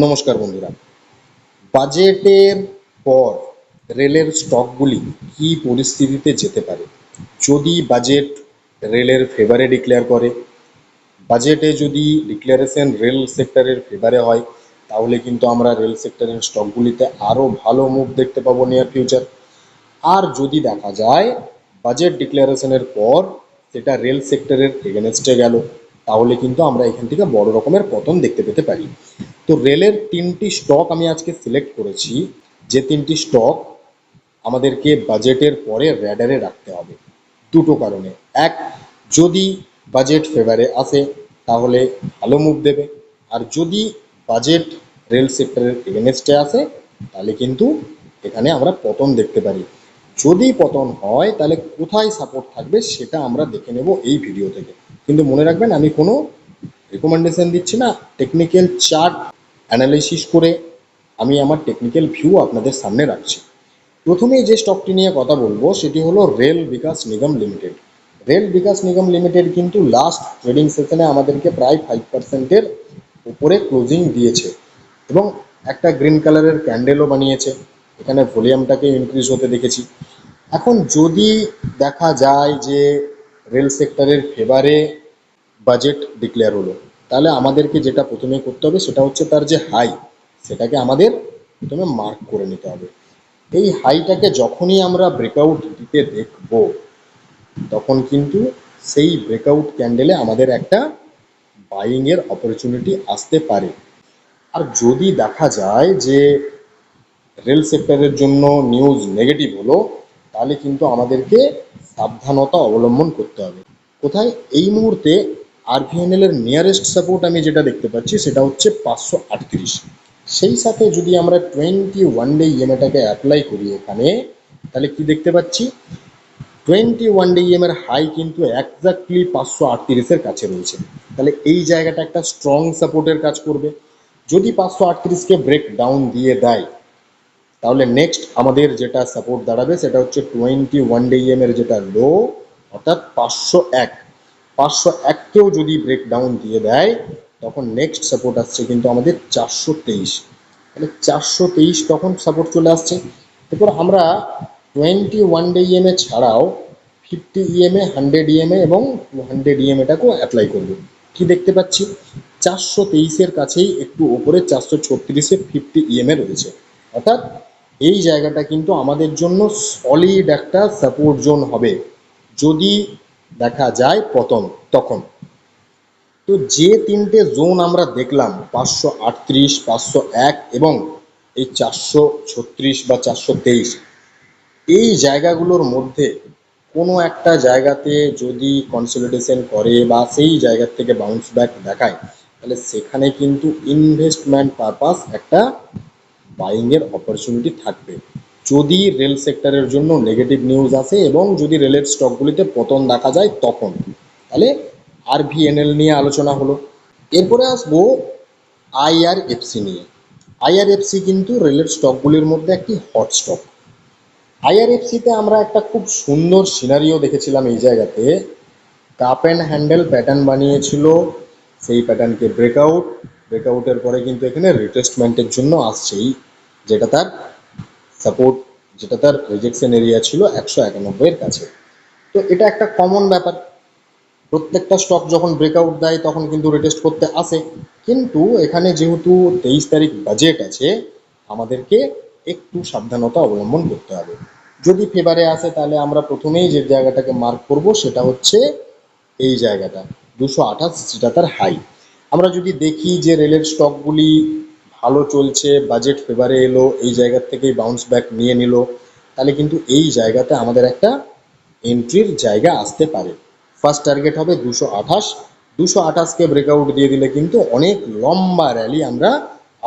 নমস্কার বন্ধুরা। বাজেটের পর রেলের স্টকগুলি কী পরিস্থিতিতে যেতে পারে? যদি বাজেট রেলের ফেভারে ডিক্লেয়ার করে, বাজেটে যদি ডিক্লারেশন রেল সেক্টরের ফেভারে হয়, তাহলে কিন্তু আমরা রেল সেক্টরের স্টকগুলিতে আরও ভালো মুভ দেখতে পাবো নিয়ার ফিউচার আর যদি দেখা যায় বাজেট ডিক্লারেশনের পর সেটা রেল সেক্টরের এগেনস্টে গেল, তাহলে কিন্তু আমরা এখান থেকে বড় রকমের পতন দেখতে পেতে পারি। তো রেলের তিনটি স্টক আমি আজকে সিলেক্ট করেছি। যে তিনটি স্টক আমাদেরকে বাজেটের পরে র্যাডারে রাখতে হবে। দুটো কারণে। এক, যদি বাজেট ফেভারে আসে, তাহলে ভালো মুভ দেবে। আর যদি বাজেট রেল সেক্টরের এগেনস্টে আসে, তাহলে কিন্তু এখানে আমরা পতন দেখতে পারি। যদি পতন হয়, তাহলে কোথায় সাপোর্ট থাকবে, সেটা আমরা দেখে নেব এই ভিডিও থেকে। কিন্তু মনে রাখবেন, আমি কোনো রেকমেন্ডেশন দিচ্ছি না। টেকনিক্যাল চার্ট অ্যানালাইসিস করে আমি আমার টেকনিক্যাল ভিউ আপনাদের সামনে রাখছি। প্রথমেই যে স্টকটি নিয়ে কথা বলব, সেটি হলো Rail Vikas Nigam Limited Rail Vikas Nigam Limited কিন্তু লাস্ট ট্রেডিং সেশনে আমাদেরকে প্রায় ফাইভ পার্সেন্টের উপরে ক্লোজিং দিয়েছে এবং একটা গ্রিন কালারের ক্যান্ডেলও বানিয়েছে। এখানে ভলিউমটাকে ইনক্রিজ হতে দেখেছি। এখন যদি দেখা যায় যে রেল সেক্টরের ফেভারে বাজেট ডিক্লেয়ার হলো তাহলে আমাদেরকে যেটা প্রথমে করতে হবে সেটা হচ্ছে তার যে হাই, সেটাকে আমাদের প্রথমে মার্ক করে নিতে হবে। এই হাইটাকে যখনই আমরা ব্রেকআউট দিতে দেখব, তখন কিন্তু সেই ব্রেকআউট ক্যান্ডেলে আমাদের একটা বাইংয়ের অপরচুনিটি আসতে পারে। আর যদি দেখা যায় যে রেল সেক্টরের জন্য নিউজ নেগেটিভ হলো, তাহলে কিন্তু আমাদেরকে সাবধানতা অবলম্বন করতে হবে। কোথায়? এই মুহূর্তে আরভিএনএল এর নিয়ারেস্ট সাপোর্ট আমি যেটা দেখতে পাচ্ছি, সেটা হচ্ছে পাঁচশো আটত্রিশ। সেই সাথে যদি আমরা টোয়েন্টি ওয়ান ডে ইএমএটাকে অ্যাপ্লাই করি এখানে, তাহলে কি দেখতে পাচ্ছি? টোয়েন্টি ওয়ান ডে ইএম এর হাই কিন্তু একজাক্টলি পাঁচশো আটত্রিশের কাছে রয়েছে। তাহলে এই জায়গাটা একটা স্ট্রং সাপোর্টের কাজ করবে। যদি পাঁচশো আটত্রিশকে ব্রেক ডাউন দিয়ে দেয়, তাহলে নেক্সট আমাদের যেটা সাপোর্ট দাঁড়াবে, সেটা হচ্ছে টোয়েন্টি ওয়ান ডে ইএম এর যেটা লো অর্থাৎ পাঁচশো এক। পাঁচশো এককেও যদি ব্রেক ডাউন দিয়ে দেয়, তখন নেক্সট সাপোর্ট আসছে কিন্তু আমাদের চারশো তেইশ। তাহলে চারশো তেইশ তখন সাপোর্ট চলে আসছে। এরপর আমরা টোয়েন্টি ওয়ান ডে ইএমএ ছাড়াও ফিফটি ইএমএ হান্ড্রেড ইএমএ এবং টু হান্ড্রেড ইএমএটাকেও অ্যাপ্লাই করব। কি দেখতে পাচ্ছি? চারশো তেইশের কাছেই একটু ওপরে চারশো ছত্রিশে ফিফটি ইএমএ রয়েছে। অর্থাৎ এই জায়গাটা কিন্তু আমাদের জন্য সলিড একটা সাপোর্ট জোন হবে। যদি দেখা যায় পতন তখন। তো যে তিনটে জোন আমরা দেখলাম, পাঁচশো আটত্রিশ, পাঁচশো এক এবং এই চারশো ছত্রিশ বা চারশো তেইশ, এই জায়গাগুলোর মধ্যে কোনো একটা জায়গাতে যদি কনসলিডেশন করে বা সেই জায়গার থেকে বাউন্স ব্যাক দেখায়, তাহলে সেখানে কিন্তু ইনভেস্টমেন্ট পারপাস একটা বাইংয়ের অপরচুনিটি থাকবে। যদি রেল সেক্টরের জন্য নেগেটিভ নিউজ আসে এবং যদি রেলের স্টকগুলিতে পতন দেখা যায় তখন, তাহলে আরভিএনএল নিয়ে আলোচনা হলো। এরপরে আসব আইআরএফসি নিয়ে। আইআরএফসি কিন্তু রেলের স্টকগুলির মধ্যে একটি হট স্টক আইআরএফসিতে আমরা একটা খুব সুন্দর সিনারিও দেখেছিলাম এই জায়গাতে। কাপ অ্যান্ড হ্যান্ডেল প্যাটার্ন বানিয়েছিল, সেই প্যাটার্নকে ব্রেকআউট ব্রেকআউটের পরে কিন্তু এখানে রিটেস্টমেন্টের জন্য আসছেই, যেটা তার সাপোর্ট যেটা তার রিজেকশন এরিয়া ছিল একশো একানব্বইয়ের কাছে। তো এটা একটা কমন ব্যাপার। প্রত্যেকটা স্টক যখন ব্রেকআউট দেয়, তখন কিন্তু রিটেস্ট করতে আসে। কিন্তু এখানে যেহেতু তেইশ তারিখ বাজেট আছে, আমাদেরকে একটু সাবধানতা অবলম্বন করতে হবে। যদি ফেভারে আসে, তাহলে আমরা প্রথমেই যে জায়গাটাকে মার্ক করব, সেটা হচ্ছে এই জায়গাটা, দুশো আঠাশ যেটা তার হাই আমরা যদি দেখি যে রেলের স্টকগুলি ভালো চলছে বাজেট ফেভারে এলো, এই জায়গার থেকেই বাউন্স ব্যাক নিয়ে নিল, তাহলে কিন্তু এই জায়গাতে আমাদের একটা এন্ট্রির জায়গা আসতে পারে। ফার্স্ট টার্গেট হবে দুশো আঠাশ। দুশো আঠাশকে ব্রেকআউট দিয়ে দিলে কিন্তু অনেক লম্বা র্যালি আমরা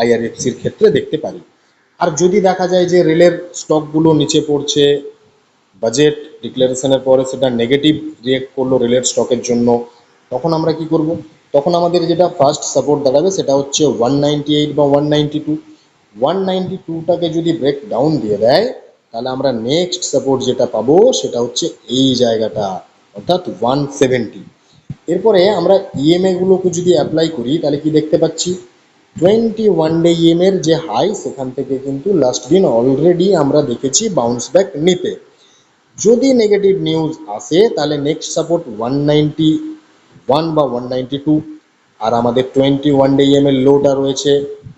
আইআরএফসির ক্ষেত্রে দেখতে পারি। আর যদি দেখা যায় যে রেলের স্টকগুলো নিচে পড়ছে বাজেট ডিক্লারেশনের পরে সেটা নেগেটিভ রিয়েক্ট করল রেলের স্টকের জন্য, তখন আমরা কি করব? তখন আমাদের যেটা ফার্স্ট সাপোর্ট দাঁড়াবে সেটা হচ্ছে ওয়ান নাইনটি এইট বা ওয়ান নাইনটি টু ওয়ান টুটাকে যদি ব্রেক ডাউন দিয়ে দেয়, তাহলে আমরা নেক্সট সাপোর্ট যেটা পাবো সেটা হচ্ছে এই জায়গাটা, অর্থাৎ ওয়ান সেভেন্টি এরপরে আমরা ইএমএ গুলোকে যদি অ্যাপ্লাই করি, তাহলে কি দেখতে পাচ্ছি? টোয়েন্টি ওয়ান ডে ইএম এর যে হাই সেখান থেকে কিন্তু লাস্ট দিন অলরেডি আমরা দেখেছি বাউন্স ব্যাক নিতে। যদি নেগেটিভ নিউজ আসে, তাহলে next support one ninety one বা ওয়ান নাইনটি টু আর আমাদের টোয়েন্টি ওয়ান ডে ইএম এর লোটা রয়েছে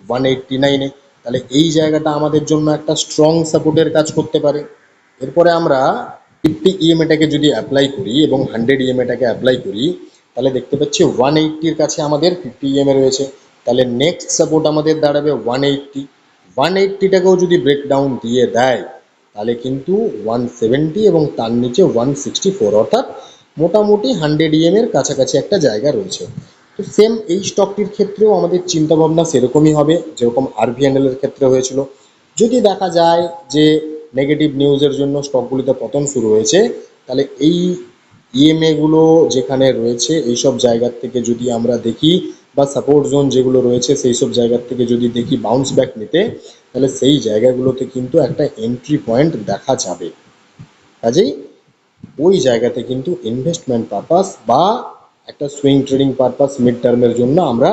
ওয়ান এইটটি নাইনে তাহলে এই জায়গাটা আমাদের জন্য একটা স্ট্রং সাপোর্টের কাজ করতে পারে। এরপরে আমরা ফিফটি ইএমএটাকে যদি অ্যাপ্লাই করি এবং হান্ড্রেড ইএমএটাকে অ্যাপ্লাই করি, তাহলে দেখতে পাচ্ছি ওয়ান এইটটির কাছে আমাদের ফিফটি ইএমএ রয়েছে। তাহলে নেক্সট সাপোর্ট আমাদের দাঁড়াবে ওয়ান এইটটি ওয়ান এইটটিটাকেও যদি ব্রেকডাউন দিয়ে দেয়, তাহলে কিন্তু ওয়ান সেভেন্টি এবং তার নিচে ওয়ান সিক্সটি ফোর অর্থাৎ মোটামুটি হান্ড্রেড ইএম এর কাছাকাছি একটা জায়গা রয়েছে। তো সেম এই স্টকটির ক্ষেত্রেও আমাদের চিন্তাভাবনা সেরকমই হবে, যেরকম আরভিএনএল এর ক্ষেত্রে হয়েছিল। যদি দেখা যায় যে নেগেটিভ নিউজের জন্য স্টকগুলিতে পতন শুরু হয়েছে, তাহলে এই ইএমএ গুলো যেখানে রয়েছে, এইসব জায়গার থেকে যদি আমরা দেখি, বা সাপোর্ট জোন যেগুলো রয়েছে সেই সব জায়গার থেকে যদি দেখি বাউন্স ব্যাক নিতে, তাহলে সেই জায়গাগুলোতে কিন্তু একটা এন্ট্রি পয়েন্ট দেখা যাবে। কাজেই ওই জায়গাতে কিন্তু ইনভেস্টমেন্ট পারপাস বা একটা সুইং ট্রেডিং পারপাস মিড টার্মের জন্য আমরা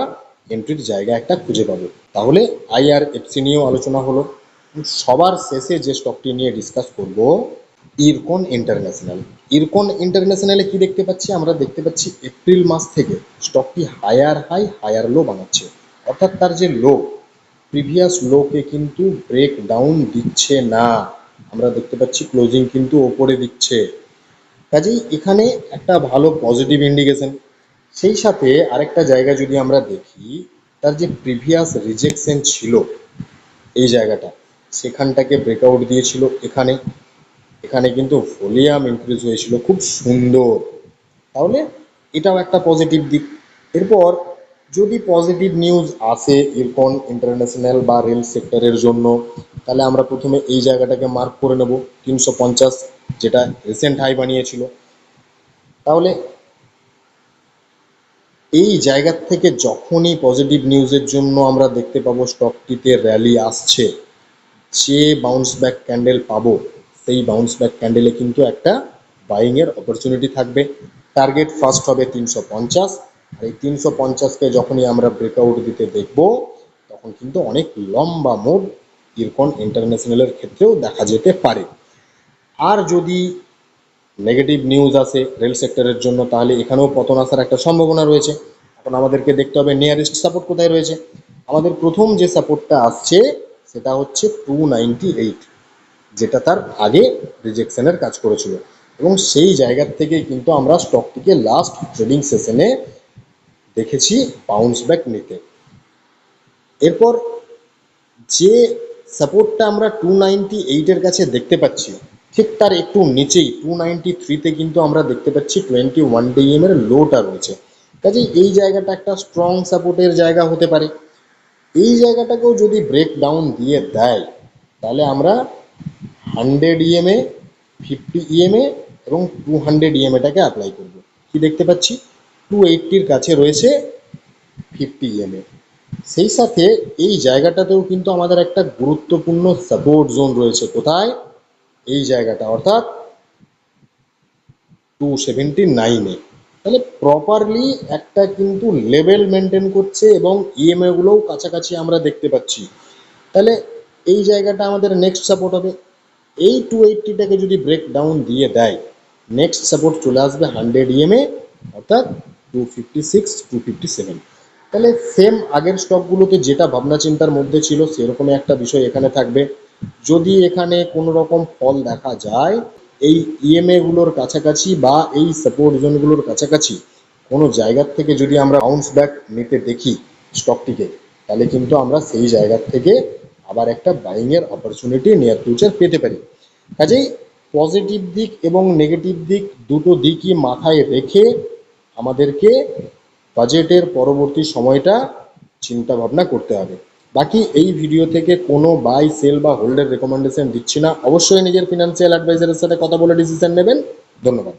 এন্ট্রির জায়গা একটা খুঁজে পাবো। তাহলে আইআরএফসি নিয়েও আলোচনা হলো। সবার শেষে যে স্টকটি নিয়ে ডিসকাস করব, ইরকন ইন্টারন্যাশনাল ইরকন ইন্টারন্যাশনালে কি দেখতে পাচ্ছি? আমরা দেখতে পাচ্ছি এপ্রিল মাস থেকে স্টকটি হায়ার হাই হায়ার লো বানাচ্ছে। অর্থাৎ তার যে লো প্রিভিয়াস লোকে কিন্তু ব্রেক ডাউন দিচ্ছে না। আমরা দেখতে পাচ্ছি ক্লোজিং কিন্তু ওপরে দিচ্ছে। কাজেই এখানে একটা ভালো পজিটিভ ইন্ডিকেশন সেই সাথে আরেকটা জায়গা যদি আমরা দেখি, তার যে প্রিভিয়াস রিজেকশন ছিল এই জায়গাটা, সেখানটাকে ব্রেকআউট দিয়েছিল এখানে। এখানে কিন্তু ভলিউম ইনক্রিজ হয়েছিল, খুব সুন্দর। তাহলে এটাও একটা পজিটিভ দিক। এরপর যদি পজিটিভ নিউজ আসে ইরকন ইন্টারন্যাশনাল বা রেল সেক্টরের জন্য, তাহলে আমরা প্রথমে এই জায়গাটাকে মার্ক করে নেব তিনশো পঞ্চাশ, যেটা রিসেন্ট হাই বানিয়েছিল। তাহলে এই জায়গার থেকে যখনই পজিটিভ নিউজের জন্য আমরা দেখতে পাবো স্টকটিতে র্যালি আসছে, যে বাউন্স ব্যাক ক্যান্ডেল পাবো, সেই বাউন্স ব্যাক ক্যান্ডেলে কিন্তু একটা বাইংয়ের অপরচুনিটি থাকবে। টার্গেট ফার্স্ট হবে তিনশো পঞ্চাশ আর এই তিনশো পঞ্চাশকে যখনই আমরা ব্রেকআউট দিতে দেখব, তখন কিন্তু অনেক লম্বা মোড ইরকন ইন্টারন্যাশনালের ক্ষেত্রেও দেখা যেতে পারে। আর যদি নেগেটিভ নিউজ আসে রেল সেক্টরের জন্য, তাহলে এখানেও পতন আসার একটা সম্ভাবনা রয়েছে। এখন আমাদেরকে দেখতে হবে নিয়ারেস্ট সাপোর্ট কোথায় রয়েছে। আমাদের প্রথম যে সাপোর্টটা আসছে, সেটা হচ্ছে টু নাইনটি এইট যেটা তার আগে রিজেকশনের কাজ করেছিল। এবং সেই জায়গার থেকে কিন্তু আমরা স্টকটিকে লাস্ট ট্রেডিং সেশনে দেখেছি বাউন্স ব্যাক নিতে। এরপর যে সাপোর্টটা আমরা টু নাইনটি এইটের কাছে দেখতে পাচ্ছি, ঠিক তার একটু নিচেই টু নাইনটি থ্রিতে কিন্তু আমরা দেখতে পাচ্ছি টোয়েন্টি ওয়ান ডে এর লোটা রয়েছে। কাজেই এই জায়গাটা একটা স্ট্রং সাপোর্টের জায়গা হতে পারে। এই জায়গাটাকেও যদি ব্রেক ডাউন দিয়ে দেয়, তাহলে আমরা হান্ড্রেড ইএমএ ফিফটি ইএমএ এবং টু হান্ড্রেড ইএমএটাকে অ্যাপ্লাই করব। কি দেখতে পাচ্ছি? টু এইটটির কাছে রয়েছে ফিফটি ইএমএ সেই সাথে এই জায়গাটাতেও কিন্তু আমাদের একটা গুরুত্বপূর্ণ সাপোর্ট জোন রয়েছে। কোথায়? এই জায়গাটা, অর্থাৎ টু সেভেন্টি নাইনে তাহলে প্রপারলি একটা কিন্তু লেভেল মেনটেন করছে এবং ইএমআই গুলোও কাছাকাছি আমরা দেখতে পাচ্ছি। তাহলে এই জায়গাটা আমাদের নেক্সট সাপোর্ট হবে। এই টু এইটটিটাকে যদি ব্রেক ডাউন দিয়ে দেয় নেক্সট সাপোর্ট চলে আসবে হান্ড্রেড ইএমএ অর্থাৎ two fifty six two fifty seven তাহলে সেম আগের স্টকগুলোতে যেটা ভাবনা চিন্তার মধ্যে ছিল, সেরকমই একটা বিষয় এখানে থাকবে। যদি এখানে কোনো রকম ফল দেখা যায়, এই ইএমএ গুলোর কাছাকাছি বা এই সাপোর্ট জোনগুলোর কাছাকাছি, কোনো জায়গার থেকে যদি আমরা বাউন্স ব্যাক নিতে দেখি স্টকটিকে তাহলে কিন্তু আমরা সেই জায়গার থেকে আবার একটা বাইংয়ের অপরচুনিটি নিয়ার ফিউচার পেতে পারি। কাজেই পজিটিভ দিক এবং নেগেটিভ দিক দুটো দিকই মাথায় রেখে আমাদেরকে বাজেটের পরবর্তী সময়টা চিন্তা ভাবনা করতে হবে। বাকি এই ভিডিও থেকে কোনো বাই সেল বা হোল্ডের রেকমেন্ডেশন দিচ্ছি না। অবশ্যই নিজের ফিনান্সিয়াল অ্যাডভাইজারের সাথে কথা বলে ডিসিশন নেবেন। ধন্যবাদ।